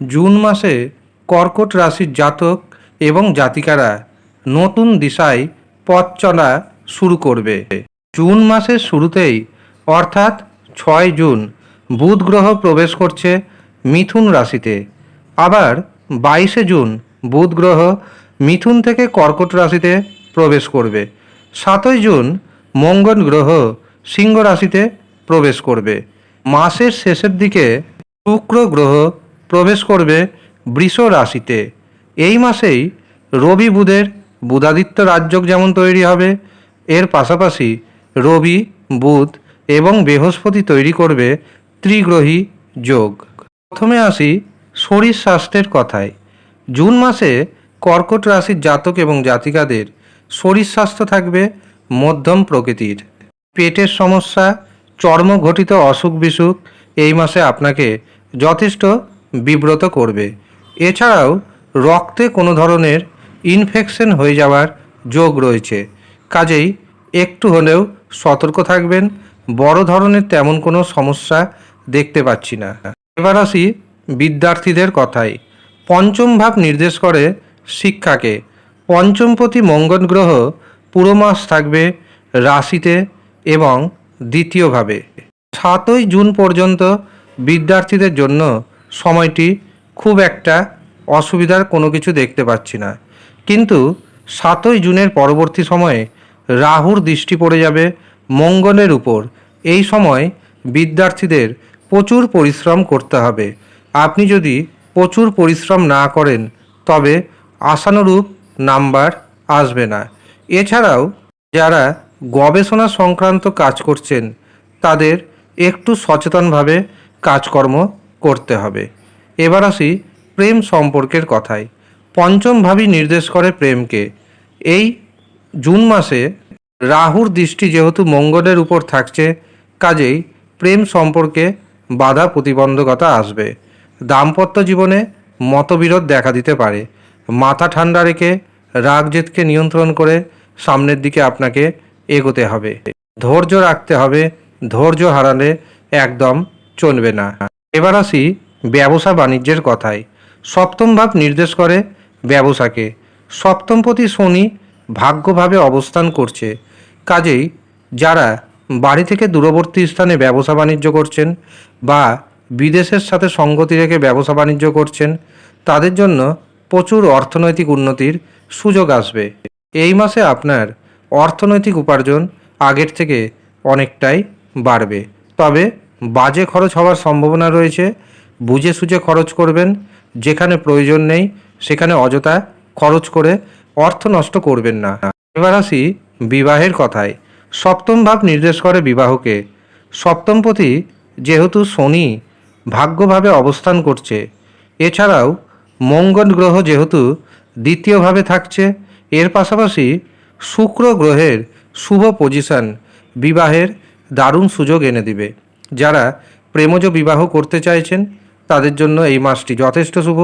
June মাসে কর্কট রাশির জাতক এবং জাতিকারা নতুন দিশায় পথ চলা শুরু করবে। জুন মাসের শুরুতেই, অর্থাৎ ছয় জুন, বুধ গ্রহ প্রবেশ করছে মিথুন রাশিতে। আবার বাইশে জুন, বুধ গ্রহ মিথুন থেকে কর্কট রাশিতে প্রবেশ করবে। সাতই জুন, মঙ্গল গ্রহ সিংহ রাশিতে প্রবেশ করবে। মাসের শেষের দিকে শুক্র গ্রহ প্রবেশ করবে বৃষ রাশিতে। এই মাসেই রবি বুধের বুধাদিত্য রাজযোগ যেমন তৈরি হবে, এর পাশাপাশি রবি, বুধ এবং বৃহস্পতি তৈরি করবে ত্রিগ্রহী যোগ। প্রথমে আসি শরীর স্বাস্থ্যের কথায়। জুন মাসে কর্কট রাশির জাতক এবং জাতিকাদের শরীর স্বাস্থ্য থাকবে মধ্যম প্রকৃতির। পেটের সমস্যা, চর্মঘটিত অসুখ বিসুখ এই মাসে আপনাকে যথেষ্ট বিব্রত করবে। এছাড়াও রক্তে কোনো ধরনের ইনফেকশন হয়ে যাওয়ার যোগ রয়েছে। কাজেই একটু হলেও সতর্ক থাকবেন, বড় ধরনের তেমন কোনো সমস্যা দেখতে পাচ্ছি না। এবার আসি বিদ্যার্থীদের কথায়। পঞ্চম ভাব নির্দেশ করে শিক্ষাকে। পঞ্চমপতি মঙ্গল গ্রহ পুরো মাস থাকবে রাশিতে এবং দ্বিতীয়ভাবে। সাতই জুন পর্যন্ত বিদ্যার্থীদের জন্য সময়টি খুব একটা অসুবিধার কোনো কিছু দেখতে পাচ্ছি না। কিন্তু সাতই জুনের পরবর্তী সময়ে রাহুর দৃষ্টি পড়ে যাবে মঙ্গলের উপর। এই সময় বিদ্যার্থীদের প্রচুর পরিশ্রম করতে হবে। আপনি যদি প্রচুর পরিশ্রম না করেন, তবে আশানুরূপ নাম্বার আসবে না। এছাড়াও যারা গবেষণা সংক্রান্ত কাজ করছেন, তাদের একটু সচেতনভাবে কাজকর্ম করতে হবে। এবার আসি প্রেম সম্পর্কের কথায়। পঞ্চম ভাবই নির্দেশ করে প্রেমকে। এই জুন মাসে রাহুর দৃষ্টি যেহেতু মঙ্গলের উপর থাকছে, কাজেই প্রেম সম্পর্কে বাধা প্রতিবন্ধকতা আসবে। দাম্পত্য জীবনে মতবিরোধ দেখা দিতে পারে। মাথা ঠান্ডা রেখে রাগ জেদকে নিয়ন্ত্রণ করে সামনের দিকে আপনাকে এগোতে হবে। ধৈর্য রাখতে হবে। ধৈর্য হারালে একদম চলবে না। এবার আসি ব্যবসা বাণিজ্যের কথায়। সপ্তম ভাব নির্দেশ করে ব্যবসাকে। সপ্তমপতি শনি ভাগ্যভাবে অবস্থান করছে। কাজেই যারা বাড়ি থেকে দূরবর্তী স্থানে ব্যবসা বাণিজ্য করছেন বা বিদেশের সাথে সঙ্গতি রেখে ব্যবসা বাণিজ্য করছেন, তাদের জন্য প্রচুর অর্থনৈতিক উন্নতির সুযোগ আসবে। এই মাসে আপনার অর্থনৈতিক উপার্জন আগের থেকে অনেকটাই বাড়বে। তবে বাজে খরচ হওয়ার সম্ভাবনা রয়েছে, বুঝে সুঝে খরচ করবেন, যেখানে প্রয়োজন নেই, সেখানে অযথা খরচ করে অর্থ নষ্ট করবেন না। এবার আসি বিবাহের কথায়। সপ্তম ভাব নির্দেশ করে বিবাহকে। সপ্তমপতি যেহেতু শনি, ভাগ্যভাবে অবস্থান করছে। এছাড়াও মঙ্গল গ্রহ যেহেতু দ্বিতীয়ভাবে থাকছে, এর পাশাপাশি শুক্র গ্রহের শুভ পজিশন বিবাহের দারুণ সুযোগ এনে দিবে। যারা প্রেমজ বিবাহ করতে চাইছেন, তাদের জন্য এই মাসটি যথেষ্ট শুভ।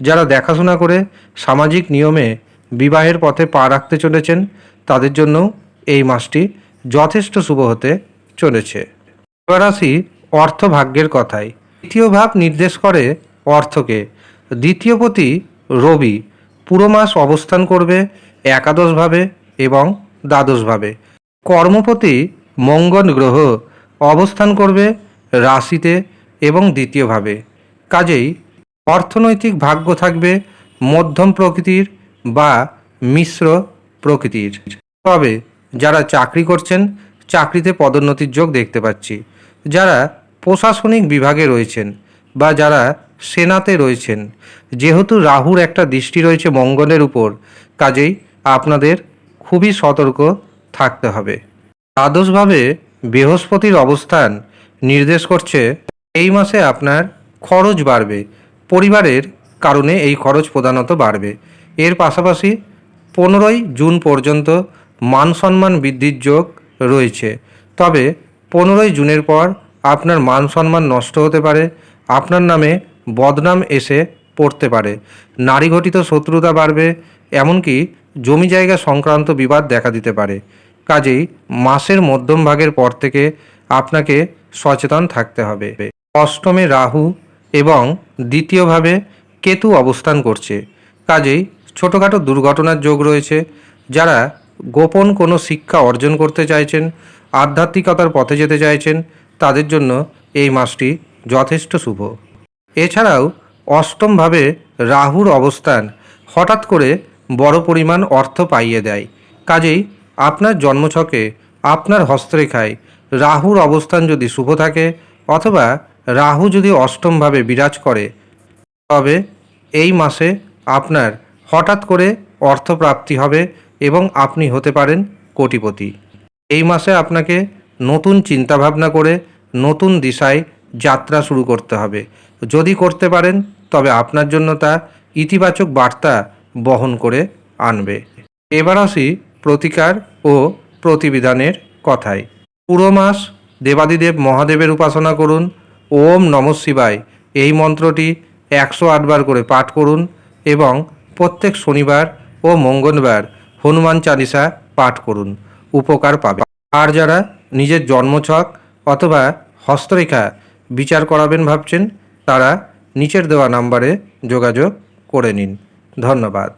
যারা দেখাশোনা করে সামাজিক নিয়মে বিবাহের পথে পা রাখতে চলেছেন, তাদের জন্য এই মাসটি যথেষ্ট শুভ হতে চলেছে। এবার আসি অর্থ ভাগ্যের কথায় দ্বিতীয় ভাব নির্দেশ করে অর্থকে। দ্বিতীয়পতি রবি। পুরো মাস অবস্থান করবে একাদশভাবে এবং দ্বাদশভাবে কর্মপতি মঙ্গল গ্রহ অবস্থান করবে রাশিতে এবং দ্বিতীয়ভাবে। কাজেই অর্থনৈতিক ভাগ্য থাকবে মধ্যম প্রকৃতির বা মিশ্র প্রকৃতির। তবে যারা চাকরি করছেন, চাকরিতে পদোন্নতির যোগ দেখতে পাচ্ছি। যারা প্রশাসনিক বিভাগে রয়েছেন বা যারা সেনাতে রয়েছেন, যেহেতু রাহুর একটা দৃষ্টি রয়েছে মঙ্গলের উপর, কাজেই আপনাদের খুবই সতর্ক থাকতে হবে। দ্বাদশভাবে বৃহস্পতির অবস্থান নির্দেশ করছে এই মাসে আপনার খরচ বাড়বে। পরিবারের কারণে এই খরচ প্রধানত বাড়বে। এর পাশাপাশি পনেরোই জুন পর্যন্ত মান সম্মান বৃদ্ধির যোগ রয়েছে। তবে পনেরোই জুনের পর আপনার মান সম্মান নষ্ট হতে পারে, আপনার নামে বদনাম এসে পড়তে পারে। নারী ঘটিত শত্রুতা বাড়বে, এমনকি জমি জায়গা সংক্রান্ত বিবাদ দেখা দিতে পারে। কাজেই মাসের মধ্যম ভাগের পর থেকে আপনাকে সচেতন থাকতে হবে। অষ্টমে রাহু এবং দ্বিতীয়ভাবে কেতু অবস্থান করছে। কাজেই ছোটোখাটো দুর্ঘটনার যোগ রয়েছে। যারা গোপন কোনো শিক্ষা অর্জন করতে চাইছেন, আধ্যাত্মিকতার পথে যেতে চাইছেন, তাদের জন্য এই মাসটি যথেষ্ট শুভ। এছাড়াও অষ্টমভাবে রাহুর অবস্থান হঠাৎ করে বড় পরিমাণ অর্থ পাইয়ে দেয়। কাজেই আপনার জন্মছকে আপনার হস্তরেখায় রাহুর অবস্থান যদি শুভ থাকে অথবা রাহু যদি অষ্টমভাবে বিরাজ করে, তবে এই মাসে আপনার হঠাৎ করে অর্থপ্রাপ্তি হবে এবং আপনি হতে পারেন কোটিপতি। এই মাসে আপনাকে নতুন চিন্তাভাবনা করে নতুন দিশায় যাত্রা শুরু করতে হবে। যদি করতে পারেন, তবে আপনার জন্য তা ইতিবাচক বার্তা বহন করে আনবে। এবার আসি প্রতিকার ও প্রতিবিধানের কথায়। পুরো মাস দেবাদিদেব মহাদেবের উপাসনা করুন। ওম নম শিবায়। এই মন্ত্রটি একশো আটবার করে পাঠ করুন এবং প্রত্যেক শনিবার ও মঙ্গলবার হনুমান চালিসা পাঠ করুন। উপকার পাবে। আর যারা নিজের জন্মছক অথবা হস্তরেখা বিচার করাবেন ভাবছেন, তারা নিচের দেওয়া নাম্বারে যোগাযোগ করে নিন। ধন্যবাদ।